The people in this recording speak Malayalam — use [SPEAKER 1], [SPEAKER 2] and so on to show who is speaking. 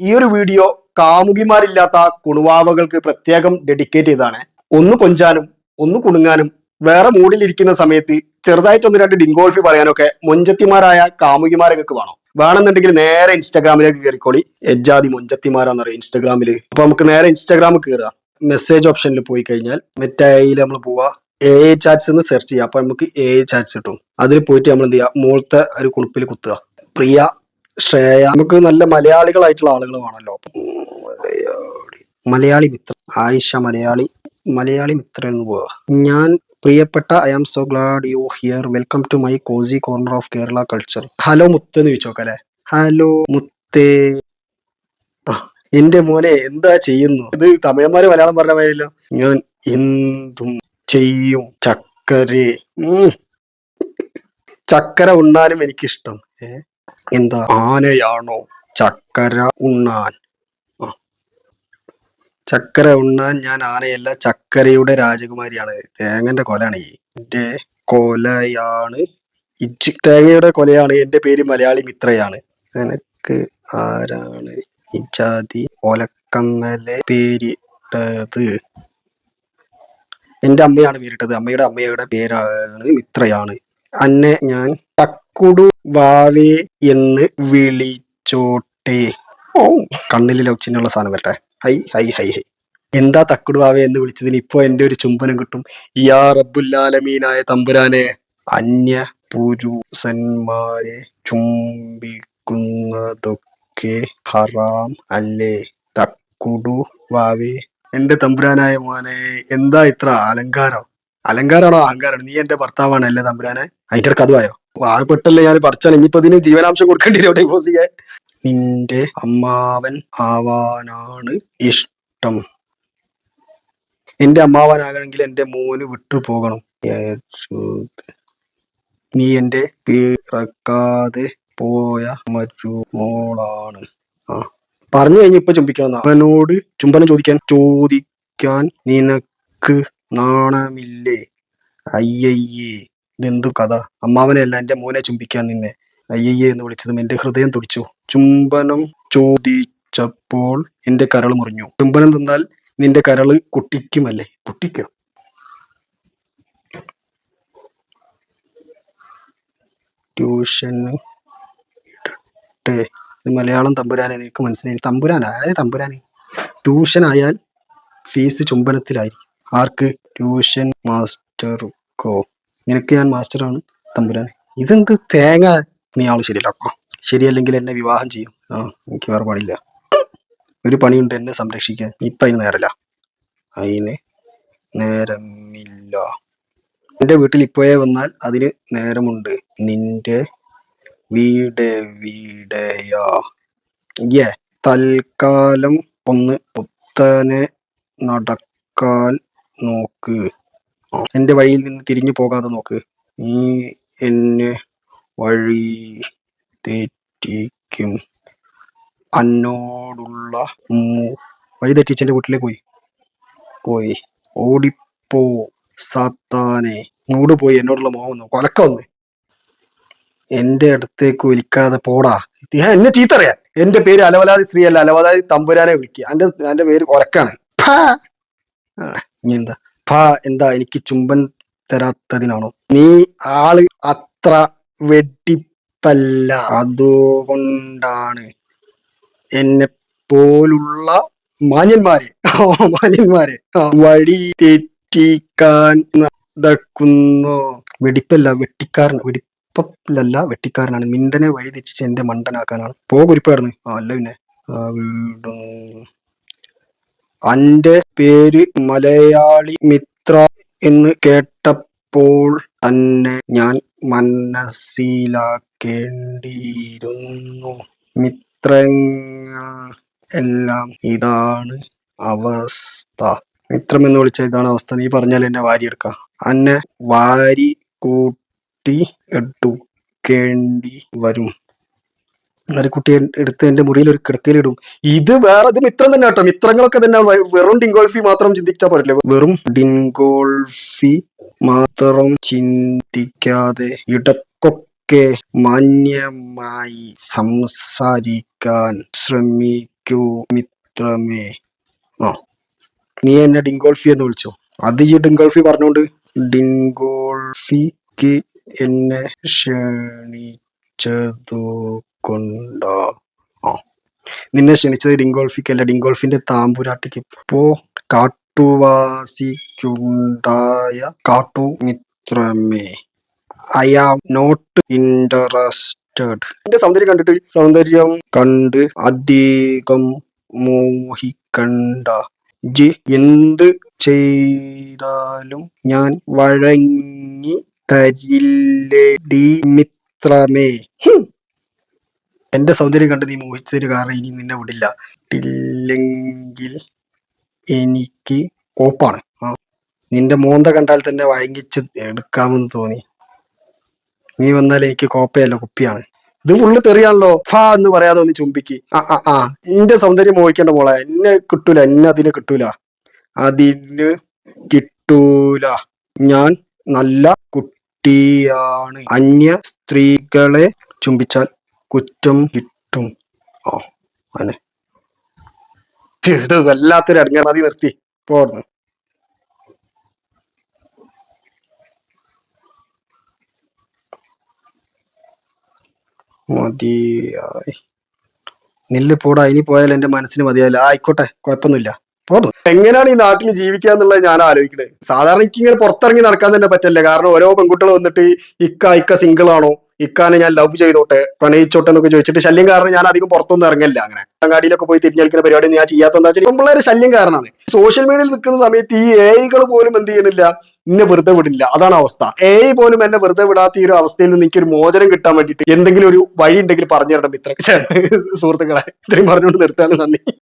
[SPEAKER 1] ഈ ഒരു വീഡിയോ കാമുകിമാരില്ലാത്ത കുണുവാവകൾക്ക് പ്രത്യേകം ഡെഡിക്കേറ്റ് ചെയ്താണ് ഒന്ന് കൊഞ്ചാനും ഒന്ന് കുണുങ്ങാനും വേറെ മൂഡിലിരിക്കുന്ന സമയത്ത് ചെറുതായിട്ട് ഒന്ന് രണ്ട് ഡിങ്കോൾഫി പറയാനൊക്കെ മൊഞ്ചത്തിമാരായ കാമുകിമാരൊക്കെ വേണം. വേണമെന്നുണ്ടെങ്കിൽ നേരെ ഇൻസ്റ്റാഗ്രാമിലേക്ക് കയറിക്കോളി. എജ്ജാതി മൊഞ്ചത്തിമാരാന്ന് പറയും ഇൻസ്റ്റാഗ്രാമിൽ അപ്പൊ നമുക്ക് നേരെ ഇൻസ്റ്റാഗ്രാമിൽ കയറുക മെസ്സേജ് ഓപ്ഷനിൽ പോയി കഴിഞ്ഞാൽ മറ്റേ നമ്മൾ പോവാ. എ ചാറ്റ്സ് എന്ന് സെർച്ച് ചെയ്യുക അപ്പൊ നമുക്ക് എ ചാറ്റ്സ് കിട്ടും. അതിൽ പോയിട്ട് നമ്മൾ എന്ത് ചെയ്യുക മുകളത്തെ ഒരു കുണുപ്പിൽ കുത്തുക. പ്രിയ ശ്രേയ നമുക്ക് നല്ല മലയാളികളായിട്ടുള്ള ആളുകൾ വേണമല്ലോ മലയാളി മിത്ര ആയിഷ മലയാളി മലയാളി എന്ന് പോവാ. ഞാൻ പ്രിയപ്പെട്ട I am so glad you here welcome to my cozy corner of Kerala culture hello മുത്ത് എന്ന് ചോദിച്ചോക്കല്ലേ ഹലോ മുത്തേ. എന്റെ മോനെ എന്താ ചെയ്യുന്നു? ഇത് തമിഴന്മാര് മലയാളം പറഞ്ഞ മാതിരിയല്ലോ. ഞാൻ എന്തും ചെയ്യും. ചക്കരെ. ചക്കര ഉണ്ണാനും എനിക്കിഷ്ടം. ഏ? എന്താ? ആനയാണോ ചക്കര ഉണ്ണാൻ. ചക്കര ഉണ്ണാൻ ഞാൻ ആനയല്ല ചക്കരയുടെ രാജകുമാരിയാണ്. തേങ്ങന്റെ കൊലാണ് എന്റെ കൊലയാണ് ഇച്ചി തേങ്ങയുടെ കൊലയാണ്. എന്റെ പേര് മലയാളി മിത്രയാണ്. എനക്ക് ആരാണ് ഇജാതി ഒലക്കമ്മലെ പേരിട്ടത്? എന്റെ അമ്മയാണ് പേരിട്ടത്. അമ്മയുടെ അമ്മയുടെ പേരാണ് മിത്രയാണ്. അന്നെ ഞാൻ തക്കുടു വാവേ എന്ന് വിളിച്ചോട്ടെ. ഓ കണ്ണിലെ ലൗച്ചിനുള്ള സാധനം വരട്ടെ. Hi hi hi hi. എന്താ തക്കുടുവാവേ എന്ന് വിളിച്ചതിന് ഇപ്പൊ എന്റെ ഒരു ചുംബനം കിട്ടും. യാ റബ്ബുല്ലാലമീനായ തമ്പുരാനെ. അന്യ പുരുഷന്മാരെ ചുംബിക്കുന്നതൊക്കെ ഹറാം അല്ലേ? തക്കുടുവാവേ. എന്റെ തമ്പുരാനായ മോനെ എന്താ ഇത്ര അലങ്കാരം? അലങ്കാരമാണോ അഹങ്കാരമാണോ നീ എന്റെ ഭർത്താവാണ് അല്ലേ തമ്പുരാനെ അതിന്റെ ഇടയ്ക്ക് അതുമായോ വാഴപ്പെട്ടല്ലേ ഞാൻ പഠിച്ചാൽ ഇനിയിപ്പോ ഇതിന് ജീവനാംശം കൊടുക്കേണ്ടി വരും ഡിവോഴ്സ് ചെയ്യാൻ നിന്റെ അമ്മാവൻ ആവാനാണ് ഇഷ്ടം. എന്റെ അമ്മാവനാകണമെങ്കിൽ എന്റെ മോന് വിട്ടു പോകണം. നീ എന്റെ പിറക്കാതെ പോയ മോളാണ്. ആ. പറഞ്ഞു കഴിഞ്ഞ ഇപ്പൊ ചുംബിക്കണം അവനോട് ചുംബനം ചോദിക്കാൻ ചോദിക്കാൻ നിനക്ക് നാണമില്ലേ? അയ്യയ്യേ. ഇതെന്തു കഥ. അമ്മാവനെയല്ല എന്റെ മോനെ ചുംബിക്കാൻ നിന്നെ. അയ്യയ്യേ എന്ന് വിളിച്ചതും എന്റെ ഹൃദയം തുടിച്ചു. ചുംബനം ചോദിച്ചപ്പോൾ എന്റെ കരൾ മുറിഞ്ഞു. ചുംബനം തന്നാൽ നിന്റെ കരൾ കുട്ടിക്കുമല്ലേ? കുട്ടിക്കോ? ട്യൂഷൻ മലയാളം തമ്പുരാനെ നിനക്ക് മനസ്സിലായി. തമ്പുരാനാ? അതായത് തമ്പുരാനെ? ട്യൂഷൻ ആയാൽ ഫീസ് ചുംബനത്തിലായി ആർക്ക്? ട്യൂഷൻ മാസ്റ്റർക്കോ. നിനക്ക് ഞാൻ മാസ്റ്ററാണ് തമ്പുരാൻ ഇതെന്ത് തേങ്ങ? നീ ആൾ ശരിയല്ലോ. ശരിയല്ലെങ്കിൽ എന്നെ വിവാഹം ചെയ്യും. ആ എനിക്ക് വേറെ പണിയില്ല. ഒരു പണിയുണ്ട് എന്നെ സംരക്ഷിക്കാൻ. ഇപ്പൊ അതിന് നേരല്ല. അതിന് നേരമില്ല. എന്റെ വീട്ടിൽ ഇപ്പോഴേ വന്നാൽ അതിന് നേരമുണ്ട്. നിന്റെ വീട് വീടയാ ഏ തൽക്കാലം ഒന്ന് പുത്തനെ നടക്കാൻ നോക്ക്. ആ, എന്റെ വഴിയിൽ നിന്ന് തിരിഞ്ഞു പോകാതെ നോക്ക്. നീ എന്നെ വഴി തെറ്റിക്കും. അന്നോടുള്ള വഴി തെറ്റിച്ച് എന്റെ വീട്ടിലേക്ക് പോയി. പോയി. ഓടിപ്പോ സാത്താനെ. ഇങ്ങോട്ട് പോയി. എന്നോടുള്ള മോഹം വന്നു കൊലക്ക വന്ന് എന്റെ അടുത്തേക്ക് വിളിക്കാതെ പോടാ. എന്നെ ചീത്തറിയാൻ എന്റെ പേര് അലവലാതി സ്ത്രീയല്ല. അലവലാതി തമ്പുരാനെ വിളിക്കുക എന്റെ എന്റെ പേര് കൊലക്കാണ്. ഇനി എന്താ? ഫാ എന്താ എനിക്ക് ചുംബൻ തരാത്തതിനാണോ? നീ ആൾ അത്ര വെട്ടിപ്പല്ല. അതുകൊണ്ടാണ് എന്നെ പോലുള്ള മാന്യന്മാരെ മാന്യന്മാരെ വഴി തെറ്റിക്കാൻ നടക്കുന്നു. വെടിപ്പല്ല വെട്ടിക്കാരൻ വെടിപ്പല്ല വെട്ടിക്കാരനാണ്. മിണ്ടനെ വഴി തെറ്റിച്ച് എന്റെ മണ്ടനാക്കാനാണ്. പോകുരിപ്പായിരുന്നു അല്ല പിന്നെ അന്റെ പേര് മലയാളി മിത്ര എന്ന് കേട്ടപ്പോൾ തന്നെ ഞാൻ മനസ്സിലാക്കേണ്ടിയിരുന്നു. മിത്രങ്ങൾ എല്ലാം ഇതാണ് അവസ്ഥ. മിത്രം എന്ന് വിളിച്ച ഇതാണ് അവസ്ഥ. നീ പറഞ്ഞാൽ എന്നെ വാരി എടുക്കാം അന്നെ വാരി കൂട്ടി എടുക്കേണ്ടി വരും. ഒരു കുട്ടി എടുത്ത് എന്റെ മുറിയിൽ ഒരു കിടക്കയിലിടും ഇത് വേറെ ഇത് മിത്രം തന്നെ കേട്ടോ. മിത്രങ്ങളൊക്കെ തന്നെ വെറും ഡിങ്കോൾഫി മാത്രം ചിന്തിച്ചാൽ പോരല്ലേ? വെറും ഡിങ്കോൾഫി മാത്രം ചിന്തിക്കാതെ ഇടക്കൊക്കെ മാന്യമായി സംസാരിക്കാൻ ശ്രമിക്കൂ മിത്രമേ. ആ നീ എന്നെ ഡിങ്കോൾഫി എന്ന് വിളിച്ചോ? അത് ഈ ഡിങ്കോൾഫി പറഞ്ഞോണ്ട് ഡിങ്കോൾഫിക്ക് എന്നെ ക്ഷണിച്ചതു? കൊണ്ടാ ഓ നിന്നെ ക്ഷണിച്ചത് ഡിങ്കോൾഫിക്കല്ല. ഡിങ്കോൾഫിന്റെ താമ്പുരാട്ടിക്ക് ഇപ്പോ കാട്ടുവാസിക്കുണ്ടായ കാട്ടുമിത്രമേ. ഐ ആം നോട്ട് ഇൻട്രസ്റ്റഡ് എന്റെ സൗന്ദര്യം കണ്ടിട്ട് സൗന്ദര്യം കണ്ട് അധികം മോഹിക്കണ്ട. ജി എന്ത് ചെയ്താലും ഞാൻ വഴങ്ങി ഡി മിത്രമേ. എന്റെ സൗന്ദര്യം കണ്ട് നീ മോഹിച്ചതിന് കാരണം ഇനി നിന്നെ വിടില്ല. ഇല്ലെങ്കിൽ എനിക്ക് കോപ്പാണ്. നിന്റെ മോന്ത കണ്ടാൽ തന്നെ വഴങ്ങിച്ച് എടുക്കാമെന്ന് തോന്നി. നീ വന്നാൽ എനിക്ക് കോപ്പയല്ല കുപ്പിയാണ്. ഇത് ഫുള്ള് തെറിയാണല്ലോ. ഫാ എന്ന് പറയാതെ ഒന്ന് ചുംബിക്ക്. ആ ആ ആ. എന്റെ സൗന്ദര്യം മോഹിക്കേണ്ട മോളെ. എന്നെ കിട്ടൂല എന്നെ അതിന് കിട്ടൂല. അതിന് കിട്ടൂല. ഞാൻ നല്ല കുട്ടിയാണ്. അന്യ സ്ത്രീകളെ ചുംബിച്ചാൽ കുറ്റം കിട്ടും. ഓ അനെ വല്ലാത്തൊരു അടങ്ങ മതി നിർത്തി പോർന്നു മതിയായി. നെല്ല് പോടാ ഇനി പോയാൽ എന്റെ മനസ്സിന് മതിയായില്ല ആയിക്കോട്ടെ കുഴപ്പമൊന്നുമില്ല. എങ്ങനെയാണ് ഈ നാട്ടിൽ ജീവിക്കുക എന്നുള്ളത് ഞാൻ ആലോചിക്കണേ. സാധാരണ എനിക്ക് ഇങ്ങനെ പുറത്തിറങ്ങി നടക്കാൻ തന്നെ പറ്റില്ല. കാരണം ഓരോ പെൺകുട്ടികൾ വന്നിട്ട് ഇക്ക ഇക്ക സിംഗിൾ ആണോ? ഇക്കാനെ ഞാൻ ലവ് ചെയ്തോട്ടെ പ്രണയിച്ചോട്ടെ എന്നൊക്കെ ചോദിച്ചിട്ട് ശല്യം കാരണം ഞാൻ അധികം പുറത്തൊന്നും ഇറങ്ങില്ല അങ്ങനെ. അങ്ങാടിയിലൊക്കെ പോയി തിരിഞ്ഞേൽക്കുന്ന പരിപാടി ഞാൻ ചെയ്യാത്ത എന്താ വെച്ചാൽ പിള്ളേരെ ശല്യം കാരണമാണ്. സോഷ്യൽ മീഡിയയിൽ നിൽക്കുന്ന സമയത്ത് ഈ എഐകൾ പോലും എന്ത് ചെയ്യണില്ല എന്നെ വെറുതെ വിടില്ല. അതാണ് അവസ്ഥ. എ പോലും എന്നെ വെറുതെ വിടാത്ത ഈ ഒരു അവസ്ഥയിൽ നിന്ന് എനിക്കൊരു മോചനം കിട്ടാൻ വേണ്ടിയിട്ട് എന്തെങ്കിലും ഒരു വഴി ഉണ്ടെങ്കിൽ പറഞ്ഞു തരണം ഇത്ര സുഹൃത്തുക്കളെ ഇത്രയും പറഞ്ഞുകൊണ്ട് നിർത്താനും നന്ദി.